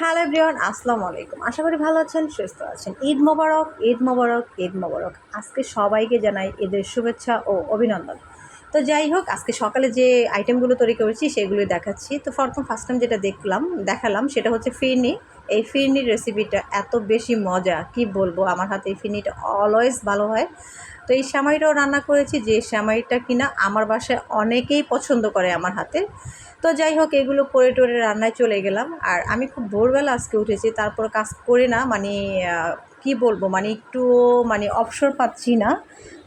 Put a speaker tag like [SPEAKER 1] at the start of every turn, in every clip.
[SPEAKER 1] Hello everyone, আসসালামু আলাইকুম। আশা করি ভালো আছেন, সুস্থ আছেন। ঈদ মোবারক ঈদ মোবারক ঈদ মোবারক। আজকে সবাইকে জানাই ঈদের শুভেচ্ছা ও অভিনন্দন। তো যাই হোক, আজকে সকালে যে আইটেমগুলো তৈরি করেছি সেগুলো দেখাচ্ছি। তো প্রথম ফার্স্ট টাইম যেটা দেখলাম, দেখালাম, সেটা হচ্ছে ফিরনি। এই ফিরনির রেসিপিটা এত বেশি মজা, কি বলব? আমার হাতে এই ফিরনিটা অলওয়েজ ভালো হয়। তো এই শ্যামাইটাও রান্না করেছি, যে শ্যামাইটা কিনা আমার বাসায় অনেকেই পছন্দ করে আমার হাতে। তো যাই হোক, এগুলো করে টোরে রান্নায় চলে গেলাম। আর আমি খুব ভোরবেলা আজকে উঠেছি, তারপর কাজ করে না মানে কি বলব মানে একটু মানে অবসর পাচ্ছি না।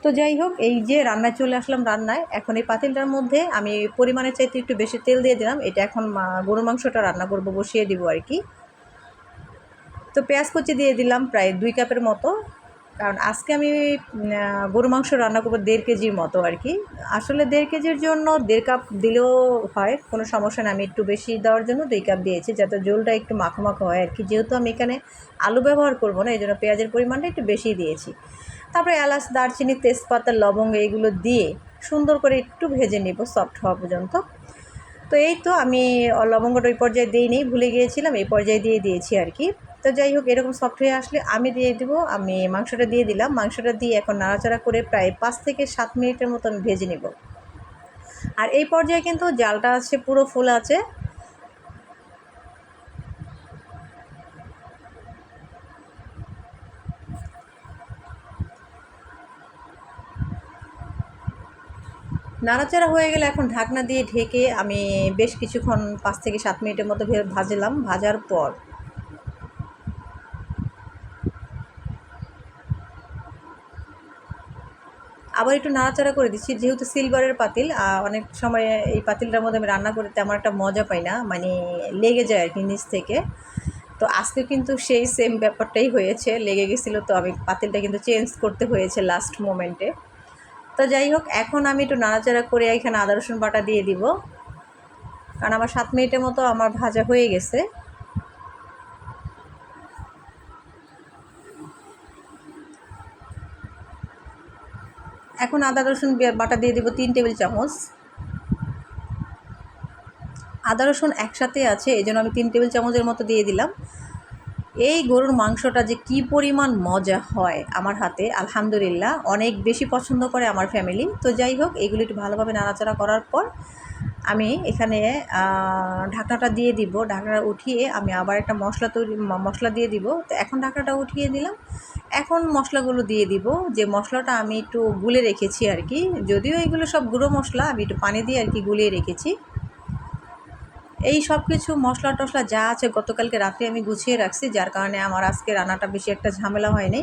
[SPEAKER 1] তো যাই হোক, এই যে রান্নায় চলে আসলাম রান্নায়। এখন এই পাতিলটার মধ্যে আমি পরিমাণের চাইতে একটু বেশি তেল দিয়ে দিলাম। এটা এখন গরু মাংসটা রান্না করব, বসিয়ে দিব আর কি। তো পেঁয়াজ কুচি দিয়ে দিলাম প্রায় দুই কাপের মতো। কারণ আজকে আমি গরু মাংস রান্না করব দেড় কেজির মতো আর কি। আসলে দেড় কেজির জন্য দেড় কাপ দিলেও হয়, কোনো সমস্যা না আমি একটু বেশি দেওয়ার জন্য দুই কাপ দিয়েছি যাতে জলটা একটু মাখো মাখো হয় আর কি। যেহেতু আমি এখানে আলু ব্যবহার করব না এই জন্য পেঁয়াজের পরিমাণটা একটু বেশি দিয়েছি। তারপরে এলাচ, দারচিনি, তেজপাতা, লবঙ্গ এইগুলো দিয়ে সুন্দর করে একটু ভেজে নেব সফট হওয়া পর্যন্ত। তো এই তো আমি লবঙ্গটা ওই পর্যায়ে দিই নেই ভুলে গিয়েছিলাম, এই পর্যায়ে দিয়ে দিয়েছি আর কি। তো যাই হোক, এরকম সফট হয়ে আসলে আমি দিয়ে দেবো, আমি মাংসটা দিয়ে দিলাম। মাংসটা দিয়ে এখন নাড়াচাড়া করে প্রায় পাঁচ থেকে সাত মিনিটের মতো আমি ভেজে নেব। আর এই পর্যায়ে কিন্তু জালটা আছে, পুরো ফুল আছে। নাড়াচাড়া হয়ে গেলে এখন ঢাকনা দিয়ে ঢেকে আমি বেশ কিছুক্ষণ পাঁচ থেকে সাত মিনিটের মতো ভাজলাম। ভাজার পর আবার একটু নাড়াচাড়া করে দিচ্ছি। যেহেতু সিলভারের পাতিল অনেক সময় এই পাতিলটার মধ্যে আমি রান্না করতে আমার একটা মজা পাই না মানে লেগে যায় আর কি নিচ থেকে। তো আজকে কিন্তু সেই সেম ব্যাপারটাই হয়েছে, লেগে গেছিল তো আমি পাতিলটা কিন্তু চেঞ্জ করতে হয়েছে লাস্ট মোমেন্টে তো যাই হোক, এখন আমি একটু নাড়াচাড়া করে এখানে আদা রসুন বাটা দিয়ে দিব। কারণ আমার সাত মিনিটের মতো আমার ভাজা হয়ে গেছে। এখন আদা, রসুন বাটা দিয়ে দেবো তিন টেবিল চামচ। আদা, রসুন একসাথে আছে, এই জন্য আমি তিন টেবিল চামচের মতো দিয়ে দিলাম। এই গরুর মাংসটা যে কি পরিমাণ মজা হয় আমার হাতে, আলহামদুলিল্লাহ। অনেক বেশি পছন্দ করে আমার ফ্যামিলি তো যাই হোক, এগুলো একটু ভালোভাবে নাড়াচাড়া করার পর আমি এখানে ঢাকনাটা দিয়ে দিব। ঢাকনাটা উঠিয়ে আমি আবার একটা মশলা তৈরি মশলা দিয়ে দিব। তো এখন ঢাকনাটা উঠিয়ে দিলাম। এখন মশলাগুলো দিয়ে দিব। যে মশলাটা আমি একটু গুলে রেখেছি আর কি। যদিও এগুলো সব গুঁড়ো মশলা, আমি একটু পানি দিয়ে আর কি গুলিয়ে রেখেছি। এই সব কিছু মশলা টশলা যা আছে গতকালকে রাতে আমি গুছিয়ে রাখছি। যার কারণে আমার আজকে রান্নাটা বেশি একটা ঝামেলা হয়নি।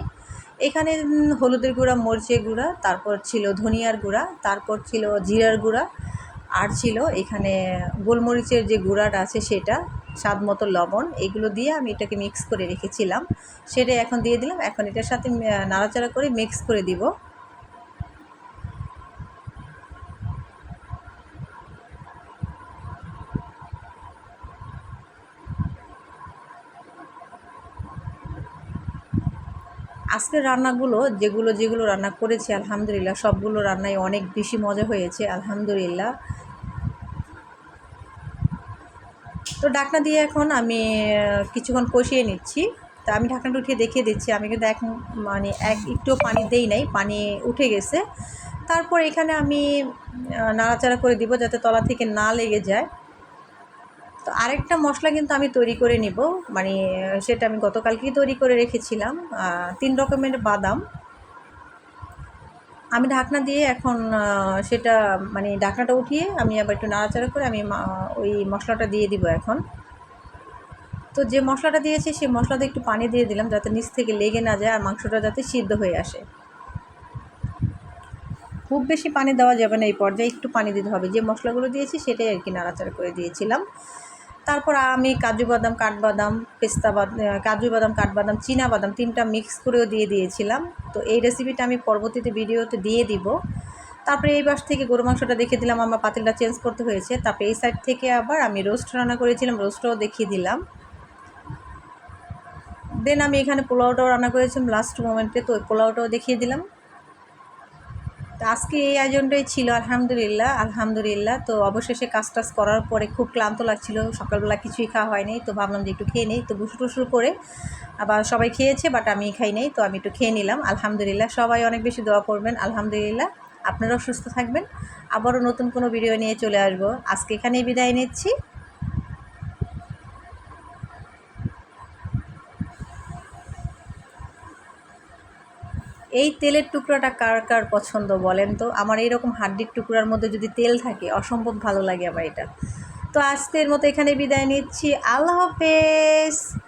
[SPEAKER 1] এখানে হলুদের গুঁড়া, মরিচের গুঁড়া, তারপর ছিল ধনিয়ার গুঁড়া, তারপর ছিল জিরার গুঁড়া আর ছিল এখানে গোলমরিচের যে গুঁড়াটা আছে সেটা, স্বাদ মতো লবণ, এগুলো দিয়ে আমি এটাকে মিক্স করে রেখেছিলাম। সেটা এখন দিয়ে দিলাম, এখন এটার সাথে নাড়াচাড়া করে মিক্স করে দিব। আজকের রান্নাগুলো, যেগুলো যেগুলো রান্না করেছি, আলহামদুলিল্লাহ, সবগুলো রান্নায় অনেক বেশি মজা হয়েছে, আলহামদুলিল্লাহ। তো ডাকনা দিয়ে এখন আমি কিছুক্ষণ কষিয়ে নিচ্ছি। তা আমি ঢাকনাটা উঠিয়ে দেখিয়ে দিচ্ছি। আমি কিন্তু এক মানে এক একটু পানি দেই নাই, পানি উঠে গেছে। তারপর এখানে আমি নাড়াচাড়া করে দিব যাতে তলা থেকে না লেগে যায়। তো আরেকটা মশলা কিন্তু আমি তৈরি করে নিব। মানে সেটা আমি গতকালকেই তৈরি করে রেখেছিলাম। তিন রকমের বাদাম। আমি ঢাকনা দিয়ে এখন সেটা মানে ঢাকনাটা উঠিয়ে আমি আবার একটু নাড়াচাড়া করে আমি ওই মশলাটা দিয়ে দিব এখন। তো যে মশলাটা দিয়েছি, সেই মশলাতে একটু পানি দিয়ে দিলাম যাতে নিচ থেকে লেগে না যায় আর মাংসটা যাতে সিদ্ধ হয়ে আসে। খুব বেশি পানি দেওয়া যাবে না এই পর্যায়ে, একটু পানি দিতে হবে। যে মশলাগুলো দিয়েছি, সেটাই আর কি নাড়াচাড়া করে দিয়েছিলাম। তারপর আমি কাজু বাদাম, কাঠবাদাম, পেস্তা বাদাম কাজু বাদাম, কাঠবাদাম, চীনা বাদাম তিনটা মিক্স করেও দিয়ে দিয়েছিলাম। তো এই রেসিপিটা আমি পরবর্তীতে ভিডিওতে দিয়ে দিব। তারপরে এই পাশ থেকে গরু মাংসটা দেখে দিলাম, আমার পাতিলটা চেঞ্জ করতে হয়েছে। তারপরে এই সাইড থেকে আবার আমি রোস্ট রান্না করেছিলাম রোস্টটাও দেখিয়ে দিলাম। দেন আমি এখানে পোলাওটাও রান্না করেছিলাম লাস্ট মোমেন্টে তো পোলাওটাও দেখিয়ে দিলাম। তো আজকে এই আয়োজনটাই ছিল, আলহামদুলিল্লাহ আলহামদুলিল্লাহ। তো অবশেষে কাজ টাজ করার পরে খুব ক্লান্ত লাগছিল, সকালবেলা কিছুই খাওয়া হয়নি। তো ভাবলাম যে একটু খেয়ে নিই, তো বুসু টুসু করে আবার সবাই খেয়েছে বাট আমি খাই নাই, তো আমি একটু খেয়ে নিলাম। আলহামদুলিল্লাহ, সবাই অনেক বেশি দোয়া করবেন, আলহামদুলিল্লাহ। আপনারাও সুস্থ থাকবেন। আবারও নতুন কোনো ভিডিও নিয়ে চলে আসব। আজকে এখানেই বিদায় নিচ্ছি। এই তেলের টুকরাটা কার কার পছন্দ বলেন তো? আমার এইরকম হাড্ডির টুকরার মধ্যে যদি তেল থাকে, অসম্ভব ভালো লাগে আমার এটা। তো আজকের মতো এখানে বিদায় নিচ্ছি। আল্লাহ হাফেজ!